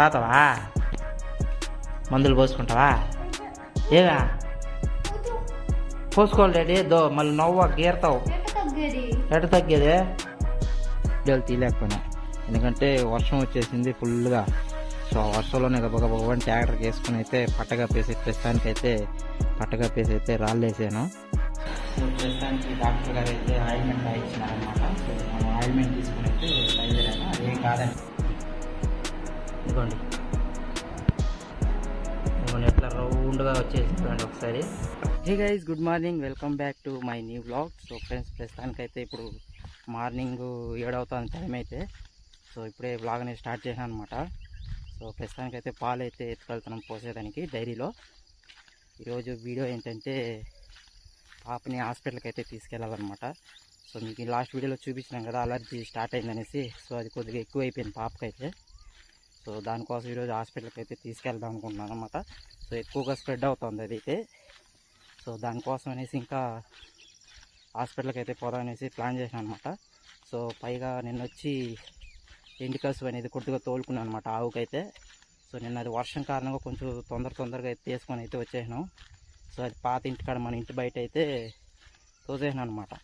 తాతావా? మందులు పోసుకుంటావా? ఏగా పోసుకోవాలి డాడీ దో మళ్ళీ నవ్వ గీరతావు ఎట తగ్గేదే? ఇవాళ తీయలేకపోయినా. ఎందుకంటే వర్షం వచ్చేసింది ఫుల్గా. సో వర్షంలోనే గబ గబని ట్రాక్టర్కి వేసుకుని అయితే పట్టగా పేసి ప్రస్తుతానికి అయితే పట్టగా పేసి అయితే రాళ్ళేసాను సో ప్రస్తుతానికి డాక్టర్ గారు అయితే ఆయిల్మెంట్ ఇచ్చినారనమాట సో మనం ఆయిల్మెంట్ తీసుకుని అయితే బయలుదేరాను. అదేం కాదని చూసుకోండి ఎట్లా రౌండ్గా వచ్చేసి చూడండి ఒకసారి. Hey guys good morning welcome back to my new blog so friends ప్రస్తుతానికి అయితే ఇప్పుడు మార్నింగ్ ఏడవుతుంది టైం అయితే. సో ఇప్పుడే బ్లాగ్ అనేది స్టార్ట్ చేశాను అనమాట సో ప్రస్తుతానికైతే పాలు అయితే ఎత్తుకెళ్తున్నాం పోసేదానికి డైరీలో. ఈరోజు వీడియో ఏంటంటే పాపని హాస్పిటల్కి అయితే తీసుకెళ్ళాలన్నమాట. సో మీకు లాస్ట్ వీడియోలో చూపించినాం కదా అలర్జీ స్టార్ట్ అయిందనేసి. సో అది కొద్దిగా ఎక్కువ అయిపోయింది పాపకైతే. సో దానికోసం ఈరోజు హాస్పిటల్కి అయితే తీసుకెళ్దాం అనుకుంటున్నాను అనమాట సో ఎక్కువగా స్ప్రెడ్ అవుతుంది అది అయితే సో దానికోసం అనేసి ఇంకా హాస్పిటల్కి అయితే పోదాం అనేసి ప్లాన్ చేశాను అనమాట సో పైగా నిన్న వచ్చి ఎండి అనేది కొద్దిగా తోలుకున్నాను అనమాట ఆవుకైతే. సో నిన్న అది వర్షం కారణంగా కొంచెం తొందర తొందరగా అయితే తీసుకొని అయితే వచ్చేసాను. సో అది పాత ఇంటికాడ మన ఇంటి బయట అయితే తోసేసాను అనమాట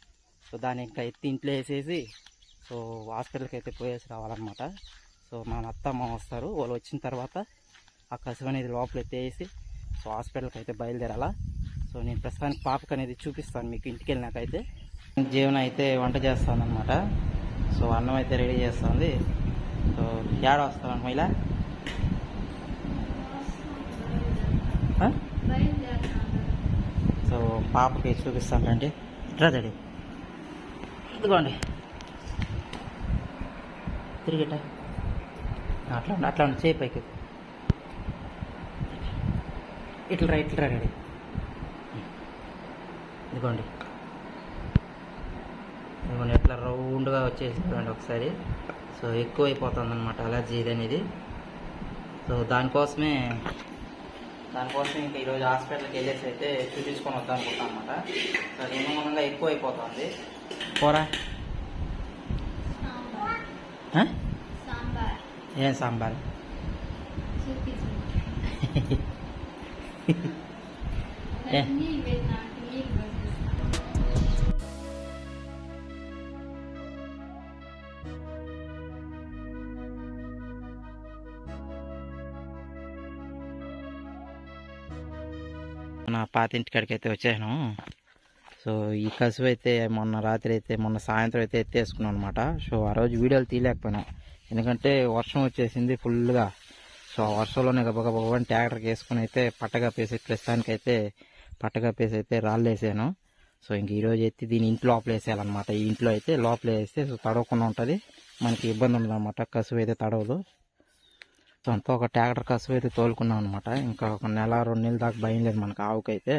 సో దాన్ని ఇంకా ఎత్తి ఇంట్లో వేసేసి సో హాస్పిటల్కి అయితే పోయేసి రావాలన్నమాట. సో మా అత్తమ్మ వస్తారు. వాళ్ళు వచ్చిన తర్వాత ఆ కసువు అనేది లోపల ఎత్తేసి సో హాస్పిటల్కి అయితే బయలుదేరాలా. సో నేను ప్రస్తుతానికి పాపకు అనేది చూపిస్తాను మీకు ఇంటికి వెళ్ళినాకైతే జీవన అయితే వంట చేస్తాను అనమాట సో అన్నం అయితే రెడీ చేస్తుంది. సో ఏడ వస్తాను మహిళ సో పాపకి చూపిస్తాను రండి రెడీ ఇదిగోండి. తిరిగిట. అట్లా ఉండి అట్లా ఉండి చేయి పైకి. ఇట్లా రా ఇట్లా రెడీ. ఇదిగోండి. ఇదిగోండి ఇట్లా రౌండ్గా వచ్చేసి ఒకసారి. సో ఎక్కువ అయిపోతుంది అనమాట అలర్జీ ఇది అనేది సో దానికోసమే దానికోసం ఇంకా ఈరోజు హాస్పిటల్కి వెళ్ళేసి అయితే చూపించుకొని వద్దాం అనుకుంటాం అనమాట సో అది ఎక్కువ అయిపోతుంది పోరా ఆ? సాంబార్ ఏం సాంబార్ ఏ? నా పాత ఇంటికాడికి అయితే వచ్చాను సో ఈ కసువు అయితే మొన్న రాత్రి అయితే మొన్న సాయంత్రం అయితే ఎత్తేసుకున్నాను అనమాట సో ఆ రోజు వీడియోలు తీయలేకపోయినా. ఎందుకంటే వర్షం వచ్చేసింది ఫుల్గా. సో ఆ వర్షంలోనే గబగబని ట్రాక్టర్కి వేసుకుని అయితే పట్టగపేసి ప్రస్తుతానికి అయితే పట్టగపేసి అయితే రాళ్ళు వేసాను సో ఇంక ఈరోజు అయితే దీని ఇంట్లో లోపల వేసేయాలన్నమాట ఈ ఇంట్లో అయితే లోపల వేస్తే సో తడవకుండా ఉంటుంది. మనకి ఇబ్బంది ఉండదన్నమాట. కసువు అయితే తడవదు. సో అంతా ఒక ట్రాక్టర్ కసువు అయితే తోలుకున్నాం అనమాట ఇంకా ఒక నెల రెండు నెలల దాకా భయం లేదు మనకు ఆవుకైతే.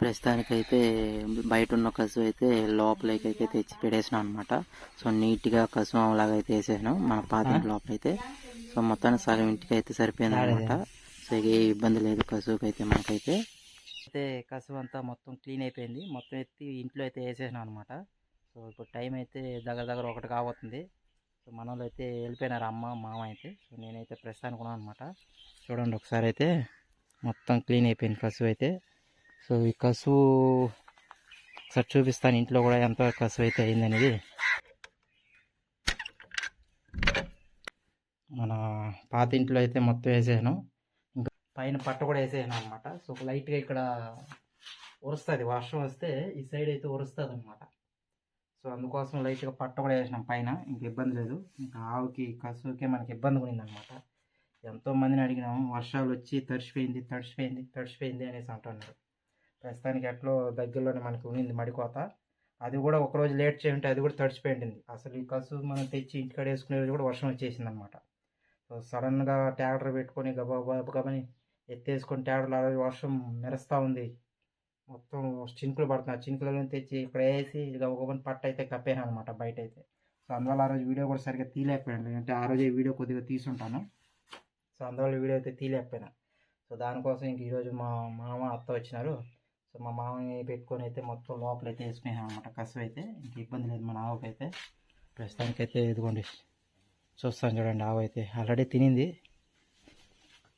ప్రస్తుతానికైతే బయట ఉన్న కసువు అయితే లోపలికి అయితే తెచ్చి పెట్టేసిన అనమాట సో నీట్గా కసువు లాగా అయితే వేసేసాను మన పాత ఇంటి లోపల అయితే సో మొత్తానికి సగం ఇంటికి అయితే సరిపోయింది అనమాట సో ఏ ఇబ్బంది లేదు కసువుకి అయితే మనకైతే. అయితే కసువు అంతా మొత్తం క్లీన్ అయిపోయింది. మొత్తం ఎత్తి ఇంట్లో అయితే వేసేసాను అనమాట సో ఇప్పుడు టైం అయితే దగ్గర దగ్గర ఒకటి కాబోతుంది. సో మన వాళ్ళు అయితే వెళ్ళిపోయినారు అమ్మ మామ అయితే. సో నేనైతే ప్రస్తుతానికి ఉన్నాను అనమాట చూడండి ఒకసారి అయితే మొత్తం క్లీన్ అయిపోయింది కసువు అయితే. సో ఈ కసువు ఒకసారి చూపిస్తాను ఇంట్లో కూడా ఎంత కసువు అయితే అయిందనేది మన పాత ఇంట్లో అయితే మొత్తం వేసాను ఇంకా పైన పట్ట కూడా వేసాను అనమాట సో లైట్గా ఇక్కడ ఉరుస్తుంది వర్షం వస్తే ఈ సైడ్ అయితే ఉరుస్తుంది అనమాట సో అందుకోసం లైట్గా పట్ట కూడా వేసినాం పైన ఇంక ఇబ్బంది లేదు ఇంకా ఆవుకి కసువుకి మనకి ఇబ్బంది ఉంది అనమాట ఎంతో మందిని అడిగినాము వర్షాలు వచ్చి తడిసిపోయింది తడిసిపోయింది తడిసిపోయింది అనేసి అంటున్నారు ప్రస్తుతానికి ఎట్లో దగ్గరలోనే మనకి ఉన్నింది మడికోత. అది కూడా ఒకరోజు లేట్ చేయంటే అది కూడా తడిచిపోయింది అసలు ఈ కసు మనం తెచ్చి ఇంటికాడ వేసుకునే రోజు కూడా వర్షం వచ్చేసింది అనమాట సో సడన్గా ట్రాక్టర్ పెట్టుకొని గబా గబని ఎత్తేసుకొని ట్రాక్టర్లో ఆ రోజు వర్షం మెరుస్తూ ఉంది. మొత్తం చినుకులు పడుతున్నాయి. చినుకులలో తెచ్చి ఇక్కడ వేసి గబగబని పట్ట అయితే కప్పాను అనమాట బయట అయితే సో అందువల్ల ఆ రోజు వీడియో కూడా సరిగ్గా తీయలేకపోయాను. అంటే ఆ రోజే వీడియో కొద్దిగా తీసుంటాను. సో అందువల్ల వీడియో అయితే తీయలేకపోయినా. సో దానికోసం ఇంక ఈరోజు మా మామ అత్త వచ్చినారు. సో మా మామని పెట్టుకొని అయితే మొత్తం లోపలైతే వేసుకునేసాం అనమాట కసు అయితే ఇంక ఇబ్బంది లేదు మన ఆవుకైతే. ప్రస్తుతానికైతే ఇదిగోండి చూస్తాను చూడండి ఆవు అయితే ఆల్రెడీ తినింది.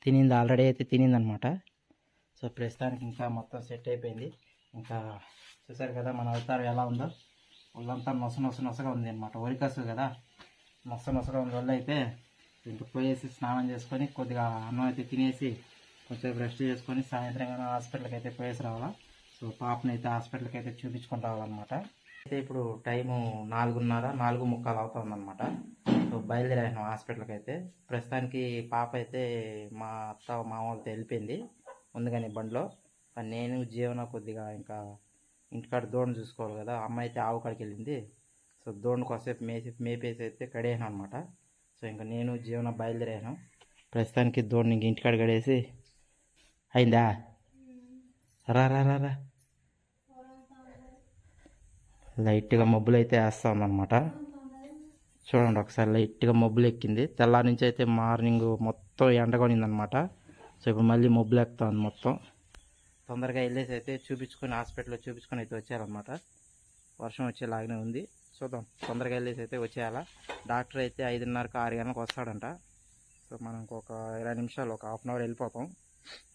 తినింది ఆల్రెడీ అయితే తినింది అనమాట సో ప్రస్తుతానికి ఇంకా మొత్తం సెట్ అయిపోయింది. ఇంకా చూసారు కదా మన అవతారం ఎలా ఉందో? ఒళ్ళంతా నొస నొస నొసగా ఉంది అనమాట ఒరికసు కదా? నొస నొసగా ఉంది వల్ల అయితే. ఇంటికి పోయేసి స్నానం చేసుకొని కొద్దిగా అన్నం అయితే తినేసి కొంచెం రెస్ట్ చేసుకొని సాయంత్రం కానీ హాస్పిటల్కి అయితే పోయేసి రావాలా? సో పాపని అయితే హాస్పిటల్కి అయితే చూపించుకొని రావాలన్నమాట. అయితే ఇప్పుడు టైము నాలుగున్నర నాలుగు ముక్కాలు అవుతుందన్నమాట. సో బయలుదేరాను హాస్పిటల్కి అయితే ప్రస్తుతానికి పాప అయితే మా అత్త మామ వాళ్ళతో వెళ్ళిపోయింది. ముందుగానే బండిలో. నేను జీవన కొద్దిగా ఇంకా ఇంటికాడ దోణి చూసుకోవాలి కదా. అమ్మ అయితే ఆవు కాడికి వెళ్ళింది. సో దోణి కొద్దిసేపు మేసి మేపేసి అయితే కడేయను అనమాట సో ఇంకా నేను జీవన బయలుదేరాను. ప్రస్తుతానికి దోణి ఇంక ఇంటికాడ కడేసి అయిందా? రా రా రా రా. లైట్గా మబ్బులు అయితే వేస్తుందన్నమాట. చూడండి ఒకసారి లైట్గా మబ్బులు ఎక్కింది. తెల్లారి నుంచి అయితే మార్నింగ్ మొత్తం ఎండ అనమాట సో ఇప్పుడు మళ్ళీ మబ్బులు ఎక్కుతా మొత్తం. తొందరగా వెళ్ళేసి అయితే చూపించుకొని హాస్పిటల్లో చూపించుకొని అయితే వచ్చారనమాట వర్షం వచ్చేలాగానే ఉంది. చూద్దాం. తొందరగా వెళ్ళేసి అయితే వచ్చేయాలా? డాక్టర్ అయితే ఐదున్నరకు ఆరు గంటలకు వస్తాడంట. సో మనం ఒక ఇరవై నిమిషాలు ఒక హాఫ్ అన్ అవర్ వెళ్ళిపోతాం.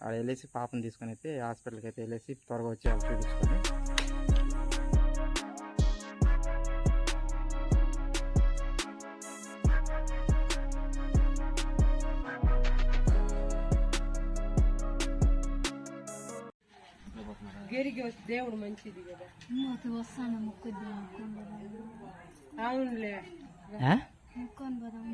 అక్కడ వెళ్ళేసి పాపను తీసుకొని అయితే హాస్పిటల్కి అయితే వెళ్ళేసి త్వరగా వచ్చేయాలి చూపించుకొని. గిరికి వస్తే దేవుడు మంచిది కదా మూతి వస్తాను ముక్కు అవునులే? ముక్కొని పోదాం?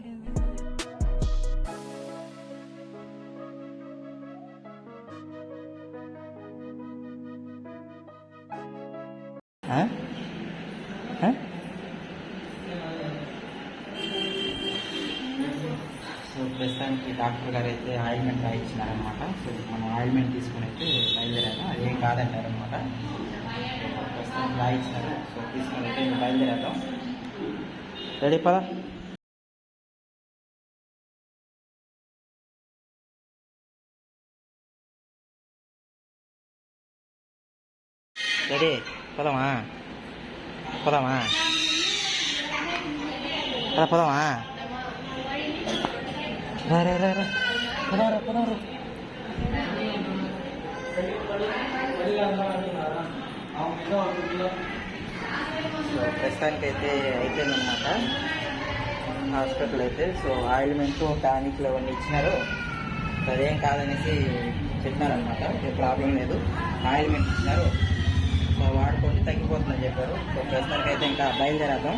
ప్రస్తుతానికి డాక్టర్ గారు అయితే ఆయిల్మెంట్ రాయించినారనమాట సో మనం ఆయిల్మెంట్ తీసుకుని అయితే బయలుదేరాను అదేం కాదంటారు అనమాట ప్రస్తుతానికి రాయించినారు సో తీసుకుని అయితే ఇంకా బయలుదేరాం రెడీ పదా. రెడీ పదమా? పదమా? పదమా? రా రా రా రా. పోదాం సో ప్రస్తుతానికి అయితే అయిపోయిందనమాట హాస్పిటల్ అయితే సో ఆయిల్మెంట్ టానిక్లు అవన్నీ ఇచ్చినారు. అదేం కాదనేసి చెప్పినారనమాట ఏ ప్రాబ్లం లేదు. ఆయిల్మెంట్ ఇచ్చినారు. సో వాడుకోండి తగ్గిపోతుందని చెప్పారు. సో ప్రస్తుతానికి అయితే ఇంకా బయలుదేరాదాం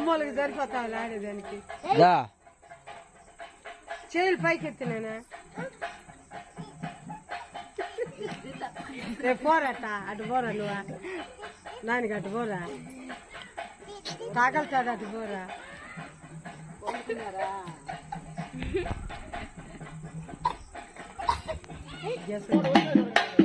కొమ్మలకి సరిపోతావు ఆడేదానికి దా. చేతులు పైకి ఎత్తినానా రేపు పోరట అటు పోరా నువ్వా? నానికి అటు పోరా? తాగలుతాడు అటు పోరా? Yes,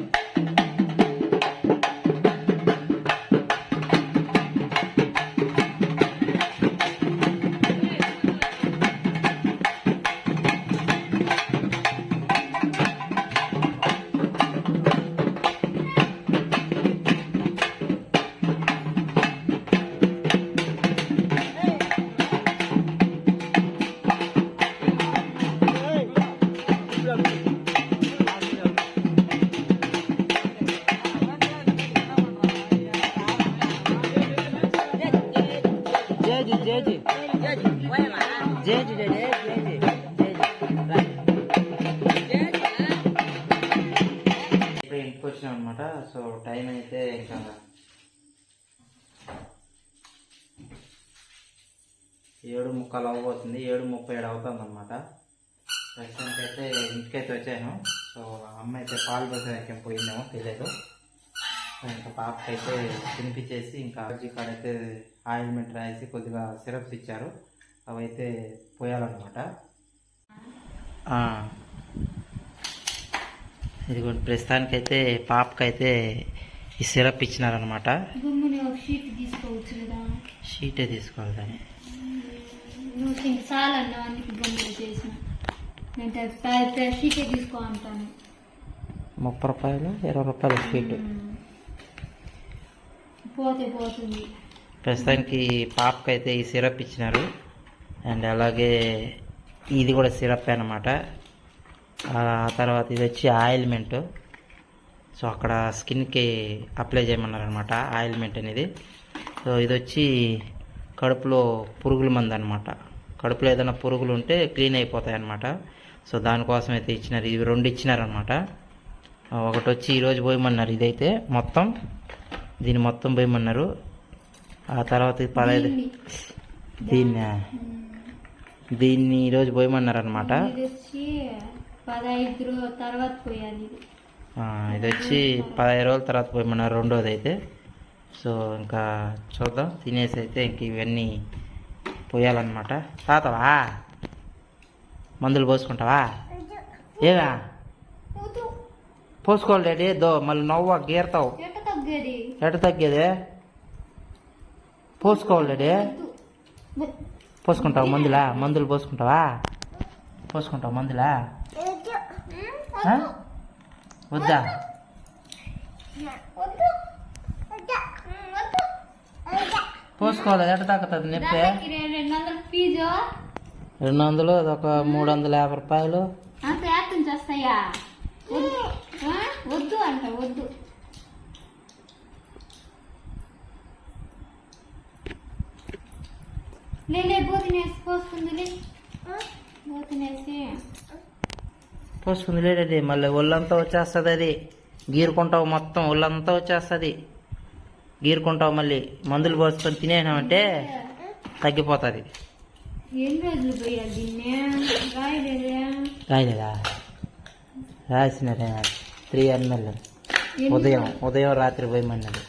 ఏడు ముక్కలు అవ్వబోతుంది. ఏడు ముప్పై ఏడు అవుతుంది అనమాట ప్రస్తుతానికి అయితే ఇంటికైతే వచ్చాను. సో అమ్మ అయితే పాలు పోసేదానికి పోయిందేమో తెలియదు ఇంకా పాపకి అయితే తినిపించేసి ఇంకా అర్జీ కాడ అయితే ఆయిల్మెంట్ రాసి కొద్దిగా సిరప్స్ ఇచ్చారు. అవి అయితే పోయాలన్నమాట. ఇదిగోండి ప్రస్తుతానికైతే పాపకైతే ఈ సిరప్ ఇచ్చినారనమాట షీటే తీసుకోవాలి దాన్ని. నువ్వు చాలా అన్నావు అందుకే గమ్ముని చేసిన. నేను షీటే తీసుకో అంటాను. ముప్పై రూపాయలు ఇరవై రూపాయలు షీట్ పోతే పోతుంది. ప్రస్తుతానికి పాపకి అయితే ఈ సిరప్ ఇచ్చినారు. అండ్ అలాగే ఇది కూడా సిరప్ అనమాట తర్వాత ఇది వచ్చి ఆయిల్మెంట్. సో అక్కడ స్కిన్కి అప్లై చేయమన్నారు అనమాట ఆయిల్మెంట్ అనేది. సో ఇది వచ్చి కడుపులో పురుగుల మందు అనమాట కడుపులో ఏదైనా పురుగులు ఉంటే క్లీన్ అయిపోతాయి అనమాట సో దానికోసం అయితే ఇచ్చినారు. ఇవి రెండు ఇచ్చినారనమాట ఒకటి వచ్చి ఈరోజు పోయమన్నారు. ఇదైతే మొత్తం దీన్ని మొత్తం పోయమన్నారు. ఆ తర్వాత పదహైదు దీన్ని. దీన్ని. ఈరోజు పోయమన్నారు అనమాట ఇది వచ్చి పదహైదు రోజుల తర్వాత పోయమన్నారు రెండోది అయితే సో ఇంకా చూద్దాం తినేసి అయితే ఇంక ఇవన్నీ పోయాలన్నమాట. తాతవా? మందులు పోసుకుంటావా? ఏవా? పోసుకోవాలి డాడీ దో మళ్ళీ నవ్వ గీరతావు ఎట తగ్గేదే? పోసుకోవాలి డాడీ. పోసుకుంటావు మందులా? మందులు పోసుకుంటావా? పోసుకుంటావు మందులా? వద్దా. పోసుకోవాలి. ఎట తగ్గుతుంది నొప్పి? రెండు వందల అదొక మూడు వందల యాభై రూపాయలు. వద్దు. అంట వద్దు. పోసుకుందిలే. మళ్ళీ ఒళ్ళంతా వచ్చేస్తుంది అది. గీరుకుంటావు మొత్తం ఒళ్ళంతా వచ్చేస్తుంది. గీరుకుంటావు మళ్ళీ మందులు పోసుకొని తినేసినామంటే తగ్గిపోతుంది. రాయలేదే? రాసినారే త్రీ ఎంఎల్ ఉదయం ఉదయం రాత్రి పోయమన్నది.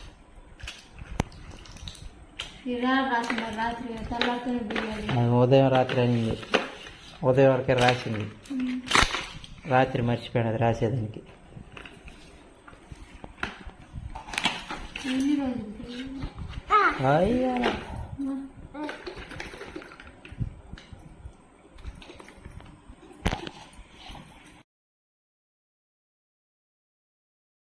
ఉదయం రాత్రి అనింది ఉదయం వరకే రాసింది. రాత్రి మర్చిపోయినది రాసేదానికి. అయ్యా